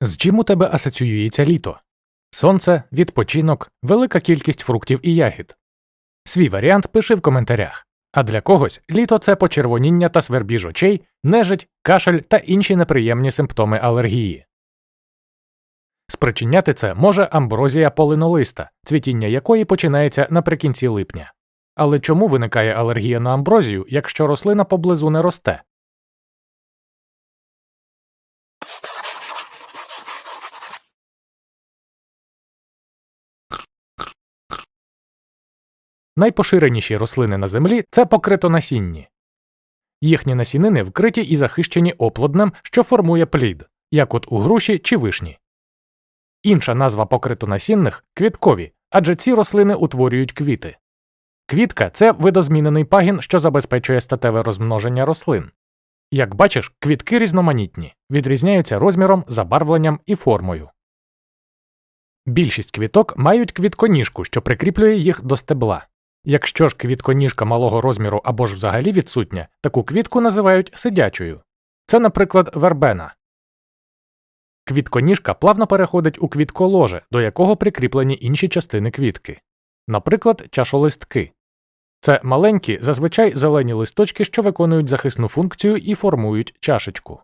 З чим у тебе асоціюється літо? Сонце, відпочинок, велика кількість фруктів і ягід. Свій варіант пиши в коментарях. А для когось літо це почервоніння та свербіж очей, нежить, кашель та інші неприємні симптоми алергії. Спричиняти це може амброзія полинолиста, цвітіння якої починається наприкінці липня. Але чому виникає алергія на амброзію, якщо рослина поблизу не росте? Найпоширеніші рослини на землі це покритонасінні. Їхні насінини вкриті і захищені оплоднем, що формує плід, як от у груші чи вишні. Інша назва покритонасінних квіткові, адже ці рослини утворюють квіти. Квітка це видозмінений пагін, що забезпечує статеве розмноження рослин. Як бачиш, квітки різноманітні, відрізняються розміром, забарвленням і формою. Більшість квіток мають квітконіжку, що прикріплює їх до стебла. Якщо ж квітконіжка малого розміру або ж взагалі відсутня, таку квітку називають сидячою. Це, наприклад, вербена. Квітконіжка плавно переходить у квітколоже, до якого прикріплені інші частини квітки, наприклад, чашолистки. Це маленькі, зазвичай зелені листочки, що виконують захисну функцію і формують чашечку.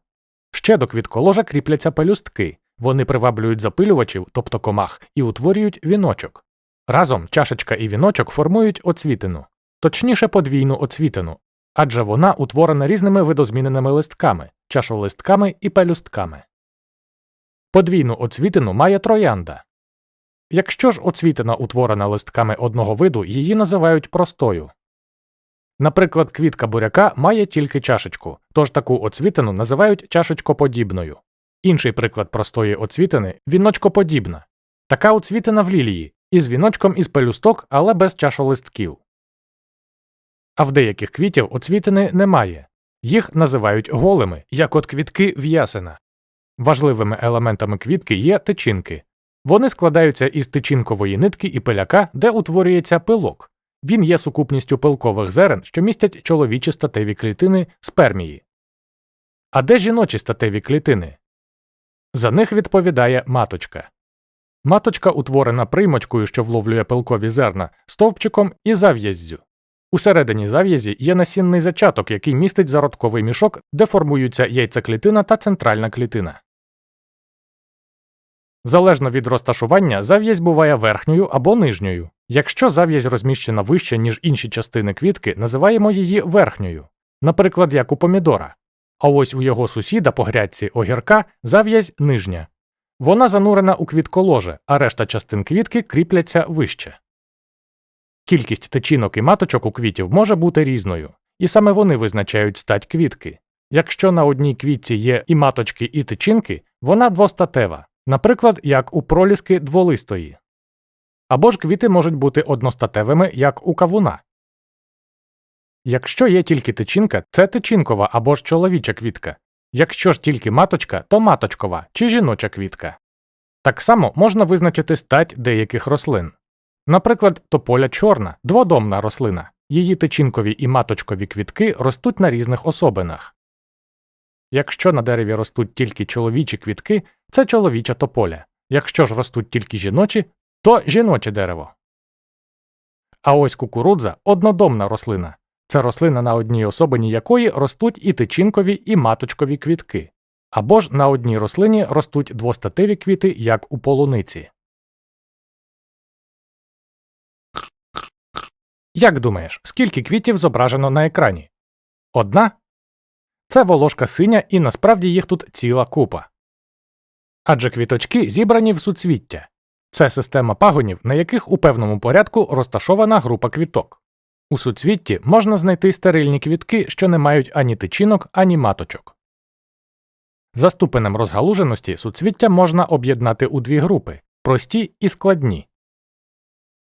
Ще до квітколожа кріпляться пелюстки, вони приваблюють запилювачів, тобто комах, і утворюють віночок. Разом чашечка і віночок формують оцвітину, точніше подвійну оцвітину, адже вона утворена різними видозміненими листками, чашолистками і пелюстками. Подвійну оцвітину має троянда. Якщо ж оцвітина утворена листками одного виду, її називають простою. Наприклад, квітка буряка має тільки чашечку, тож таку оцвітину називають чашечкоподібною. Інший приклад простої оцвітини віночкоподібна. Така оцвітина в лілії, із віночком із пелюсток, але без чашолистків. А в деяких квітів оцвітини немає. Їх називають голими, як от квітки в'ясена. Важливими елементами квітки є тичинки. Вони складаються із тичинкової нитки і пиляка, де утворюється пилок. Він є сукупністю пилкових зерен, що містять чоловічі статеві клітини спермії. А де жіночі статеві клітини? За них відповідає маточка. Маточка утворена приймочкою, що вловлює пилкові зерна, стовпчиком і зав'яззю. Усередині зав'язі є насінний зачаток, який містить зародковий мішок, де формуються яйцеклітина та центральна клітина. Залежно від розташування, зав'язь буває верхньою або нижньою. Якщо зав'язь розміщена вище, ніж інші частини квітки, називаємо її верхньою, наприклад, як у помідора. А ось у його сусіда по грядці огірка зав'язь нижня. Вона занурена у квітколоже, а решта частин квітки кріпляться вище. Кількість течінок і маточок у квітів може бути різною, і саме вони визначають стать квітки. Якщо на одній квітці є і маточки, і тичинки, вона двостатева, наприклад, як у проліски дволистої. Або ж квіти можуть бути одностатевими, як у кавуна. Якщо є тільки тичинка, це тичинкова або ж чоловіча квітка. Якщо ж тільки маточка, то маточкова чи жіноча квітка. Так само можна визначити стать деяких рослин. Наприклад, тополя чорна, дводомна рослина. Її тичинкові і маточкові квітки ростуть на різних особинах. Якщо на дереві ростуть тільки чоловічі квітки, це чоловіча тополя. Якщо ж ростуть тільки жіночі, то жіноче дерево. А ось кукурудза однодомна рослина. Це рослина, на одній особині якої ростуть і тичинкові, і маточкові квітки. Або ж на одній рослині ростуть двостатеві квіти, як у полуниці. Як думаєш, скільки квітів зображено на екрані? Одна? Це волошка синя, і насправді їх тут ціла купа. Адже квіточки зібрані в суцвіття. Це система пагонів, на яких у певному порядку розташована група квіток. У суцвітті можна знайти стерильні квітки, що не мають ані тичинок, ані маточок. За ступенем розгалуженості суцвіття можна об'єднати у дві групи прості і складні.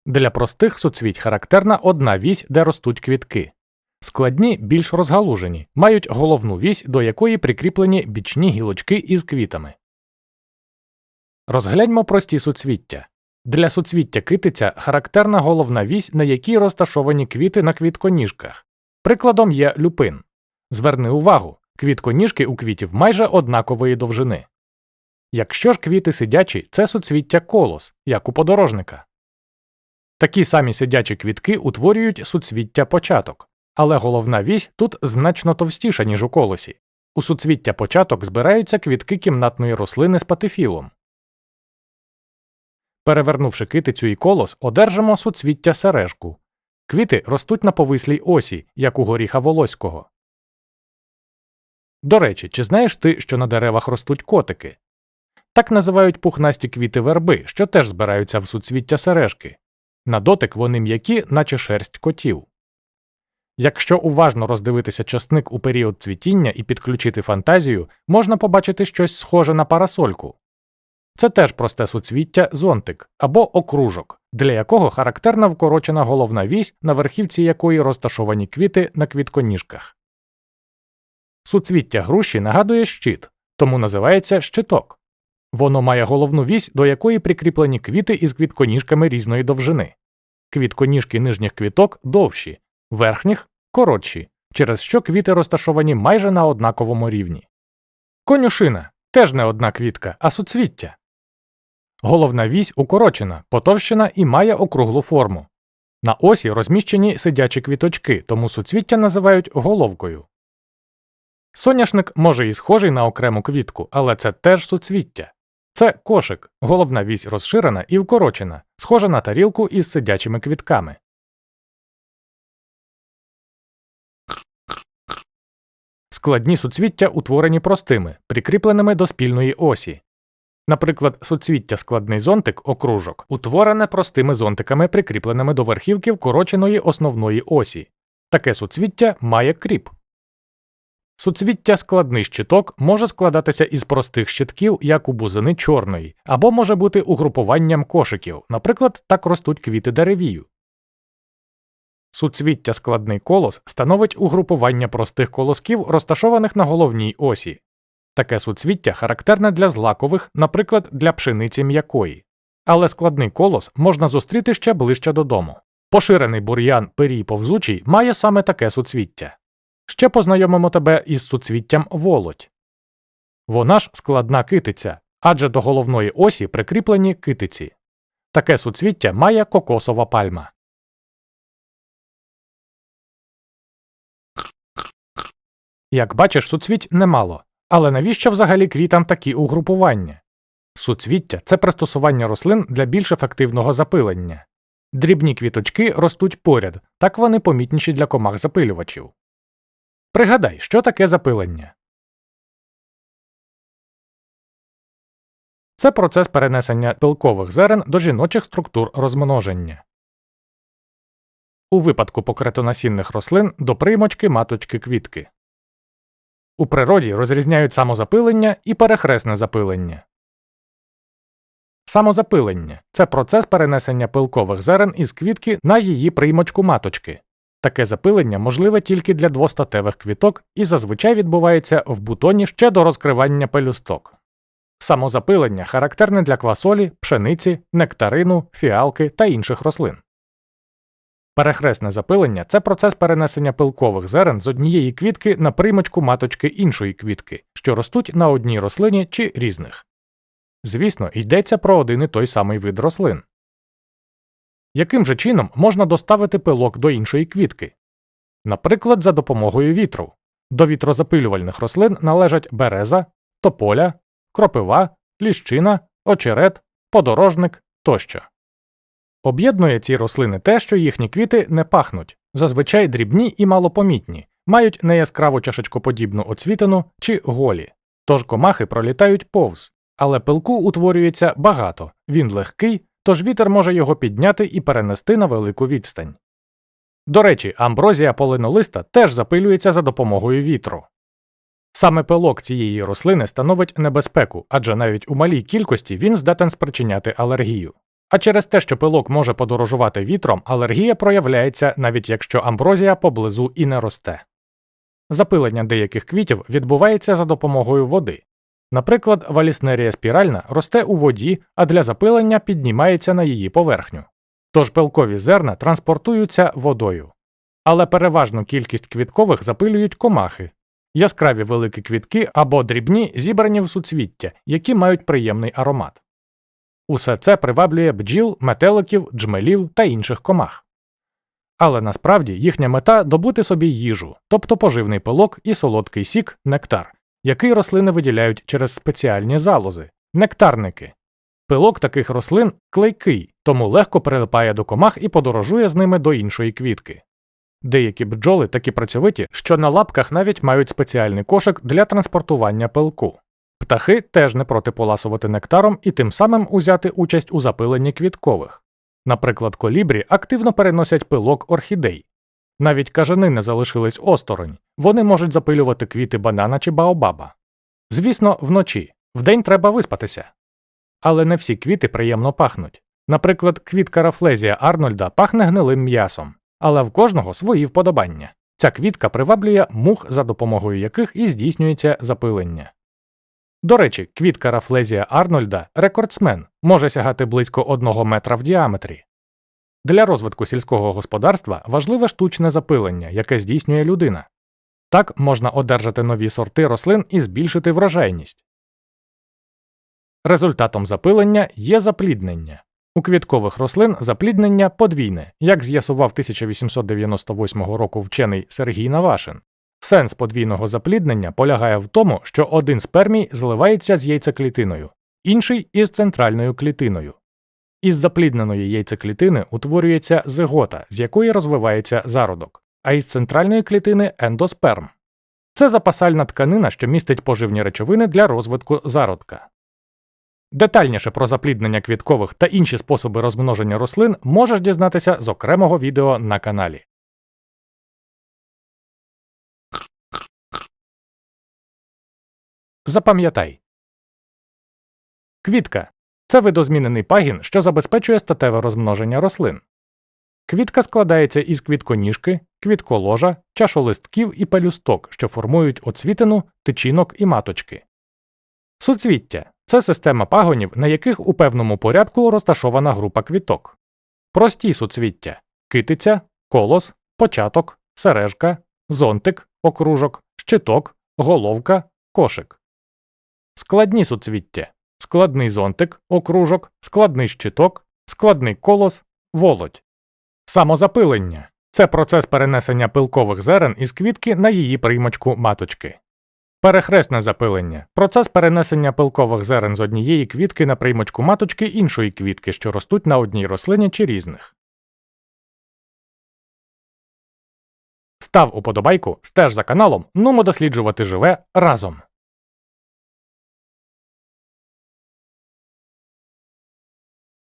Для простих суцвіть характерна одна вісь, де ростуть квітки. Складні більш розгалужені, мають головну вісь, до якої прикріплені бічні гілочки із квітами. Розгляньмо прості суцвіття. Для суцвіття китиця характерна головна вісь, на якій розташовані квіти на квітконіжках. Прикладом є люпин. Зверни увагу, квітконіжки у квітів майже однакової довжини. Якщо ж квіти сидячі, це суцвіття колос, як у подорожника. Такі самі сидячі квітки утворюють суцвіття початок, але головна вісь тут значно товстіша, ніж у колосі. У суцвіття початок збираються квітки кімнатної рослини з патифілом. Перевернувши китицю і колос, одержимо суцвіття сережку. Квіти ростуть на повислій осі, як у горіха волоського. До речі, чи знаєш ти, що на деревах ростуть котики? Так називають пухнасті квіти верби, що теж збираються в суцвіття сережки. На дотик вони м'які, наче шерсть котів. Якщо уважно роздивитися часник у період цвітіння і підключити фантазію, можна побачити щось схоже на парасольку. Це теж просте суцвіття зонтик або окружок, для якого характерна вкорочена головна вісь, на верхівці якої розташовані квіти на квітконіжках. Суцвіття груші нагадує щит, тому називається щиток. Воно має головну вісь, до якої прикріплені квіти із квітконіжками різної довжини. Квітконіжки нижніх квіток довші, верхніх коротші, через що квіти розташовані майже на однаковому рівні. Конюшина теж не одна квітка, а суцвіття. Головна вісь укорочена, потовщена і має округлу форму. На осі розміщені сидячі квіточки, тому суцвіття називають головкою. Соняшник може і схожий на окрему квітку, але це теж суцвіття. Це кошик, головна вісь розширена і вкорочена, схожа на тарілку із сидячими квітками. Складні суцвіття утворені простими, прикріпленими до спільної осі. Наприклад, суцвіття складний зонтик окружок утворене простими зонтиками, прикріпленими до верхівки вкороченої основної осі. Таке суцвіття має кріп. Суцвіття складний щиток може складатися із простих щитків, як у бузини чорної, або може бути угрупуванням кошиків, наприклад, так ростуть квіти деревію. Суцвіття складний колос становить угрупування простих колосків, розташованих на головній осі. Таке суцвіття характерне для злакових, наприклад, для пшениці м'якої. Але складний колос можна зустріти ще ближче додому. Поширений бур'ян перій повзучий має саме таке суцвіття. Ще познайомимо тебе із суцвіттям волоть. Вона ж складна китиця, адже до головної осі прикріплені китиці. Таке суцвіття має кокосова пальма. Як бачиш, суцвіть немало. Але навіщо взагалі квітам такі угрупування? Суцвіття це пристосування рослин для більш ефективного запилення. Дрібні квіточки ростуть поряд, так вони помітніші для комах запилювачів. Пригадай, що таке запилення. Це процес перенесення пилкових зерен до жіночих структур розмноження. У випадку покритонасінних рослин до приймочки маточки квітки. У природі розрізняють самозапилення і перехресне запилення. Самозапилення це процес перенесення пилкових зерен із квітки на її приймочку маточки. Таке запилення можливе тільки для двостатевих квіток і зазвичай відбувається в бутоні ще до розкривання пелюсток. Самозапилення характерне для квасолі, пшениці, нектарину, фіалки та інших рослин. Перехресне запилення це процес перенесення пилкових зерен з однієї квітки на приймочку маточки іншої квітки, що ростуть на одній рослині чи різних. Звісно, йдеться про один і той самий вид рослин. Яким же чином можна доставити пилок до іншої квітки? Наприклад, за допомогою вітру. До вітрозапилювальних рослин належать береза, тополя, кропива, ліщина, очерет, подорожник тощо. Об'єднує ці рослини те, що їхні квіти не пахнуть, зазвичай дрібні і малопомітні, мають неяскраву чашечкоподібну оцвітину чи голі. Тож комахи пролітають повз, але пилку утворюється багато, він легкий, тож вітер може його підняти і перенести на велику відстань. До речі, амброзія полинолиста теж запилюється за допомогою вітру. Саме пилок цієї рослини становить небезпеку, адже навіть у малій кількості він здатен спричиняти алергію. А через те, що пилок може подорожувати вітром, алергія проявляється навіть якщо амброзія поблизу і не росте. Запилення деяких квітів відбувається за допомогою води. Наприклад, валіснерія спіральна росте у воді, а для запилення піднімається на її поверхню. Тож пилкові зерна транспортуються водою. Але переважну кількість квіткових запилюють комахи. яскраві великі квітки або дрібні, зібрані в суцвіття, які мають приємний аромат. Усе це приваблює бджіл, метеликів, джмелів та інших комах. Але насправді їхня мета добути собі їжу, тобто поживний пилок і солодкий сік, нектар, який рослини виділяють через спеціальні залози нектарники. Пилок таких рослин клейкий, тому легко прилипає до комах і подорожує з ними до іншої квітки. Деякі бджоли такі працьовиті, що на лапках навіть мають спеціальний кошик для транспортування пилку. Птахи теж не проти поласувати нектаром і тим самим узяти участь у запиленні квіткових. Наприклад, колібрі активно переносять пилок орхідей. Навіть кажани не залишились осторонь, вони можуть запилювати квіти банана чи баобаба. Звісно, вночі, вдень треба виспатися. Але не всі квіти приємно пахнуть. Наприклад, квітка рафлезія Арнольда пахне гнилим м'ясом, але в кожного свої вподобання. Ця квітка приваблює мух, за допомогою яких і здійснюється запилення. До речі, квітка рафлезія Арнольда рекордсмен, може сягати близько 1 метра в діаметрі. Для розвитку сільського господарства важливе штучне запилення, яке здійснює людина. Так можна одержати нові сорти рослин і збільшити врожайність. Результатом запилення є запліднення. У квіткових рослин запліднення подвійне, як з'ясував 1898 року вчений Сергій Навашин. Сенс подвійного запліднення полягає в тому, що один спермій зливається з яйцеклітиною, інший із центральною клітиною. Із заплідненої яйцеклітини утворюється зигота, з якої розвивається зародок, а із центральної клітини ендосперм. Це запасальна тканина, що містить поживні речовини для розвитку зародка. Детальніше про запліднення квіткових та інші способи розмноження рослин можеш дізнатися з окремого відео на каналі. Запам'ятай Квітка це видозмінений пагін, що забезпечує статеве розмноження рослин. Квітка складається із квітконіжки, квітколожа, чашолистків і пелюсток, що формують оцвітину, тичинок і маточки. Суцвіття це система пагонів, на яких у певному порядку розташована група квіток. Прості суцвіття китиця, колос, початок, сережка, зонтик, окружок, щиток, головка, кошик. Складні суцвіття складний зонтик, окружок, складний щиток, складний колос, володь. Самозапилення це процес перенесення пилкових зерен із квітки на її приймочку маточки. Перехресне запилення процес перенесення пилкових зерен з однієї квітки на приймочку маточки іншої квітки, що ростуть на одній рослині чи різних. Став уподобайку, стеж за каналом, нумо досліджувати живе разом.